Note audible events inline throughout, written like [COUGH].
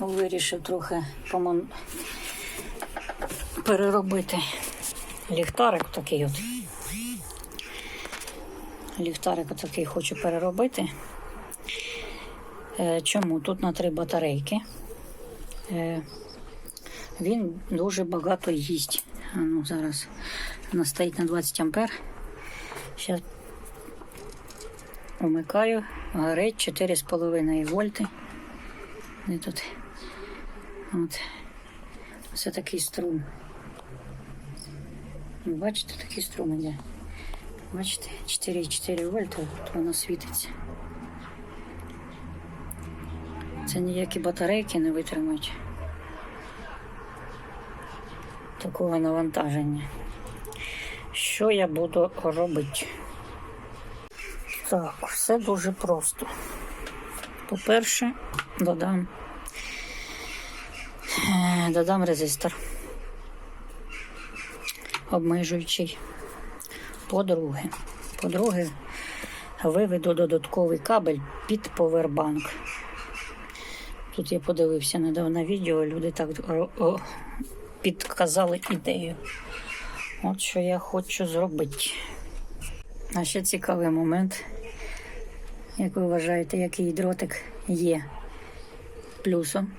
вирішив трохи помон... переробити ліхтарик такий от. Ліхтарик такий хочу переробити. Е, Чому? Тут на три батарейки. Е, Він дуже багато їсть. А ну, зараз вона стоїть на 20 ампер. Зараз вмикаю, горить 4,5 вольти. Де тут? От. Це такий струм. Ну, Бачите, такий струм іде. Бачите, 4,4 вольта, от воно світиться. Це ніякі батарейки не витримають такого навантаження. Що я буду робити? Так, все дуже просто. По-перше, додам, е, додам резистор, обмежуючий. По-друге, по-друге, виведу додатковий кабель під повербанк. Тут я подивився недавно відео, люди так підказали ідею. От що я хочу зробити. А ще цікавий момент. Як ви вважаєте, який дротик є плюсом?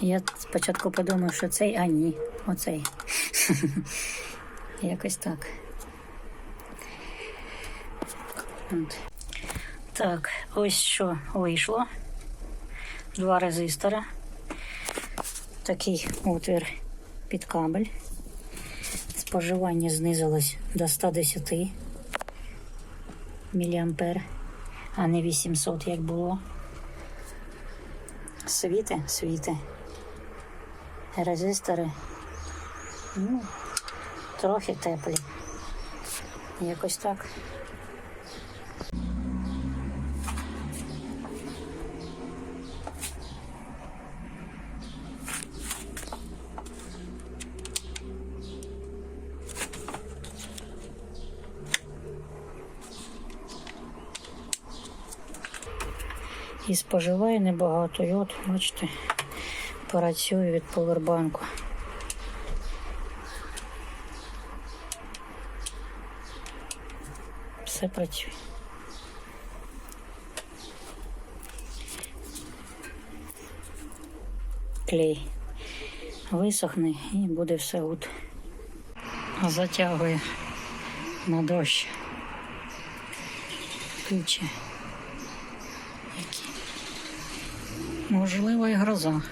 Я спочатку подумав, що цей, а ні, оцей. [LAUGHS] Якось так. Так, ось що вийшло. Два резистора. Такий отвір під кабель. Споживання знизилось до 110 міліампер, а не 800, як було. Світи, світи. Резистори. Ну, трохи теплі. Якось так. І споживає небагато. І от, бачите, працює від повербанку. Все працює. Клей висохне і буде все гуд. Затягує на дощ. Тучі. Які. Можливо, і гроза.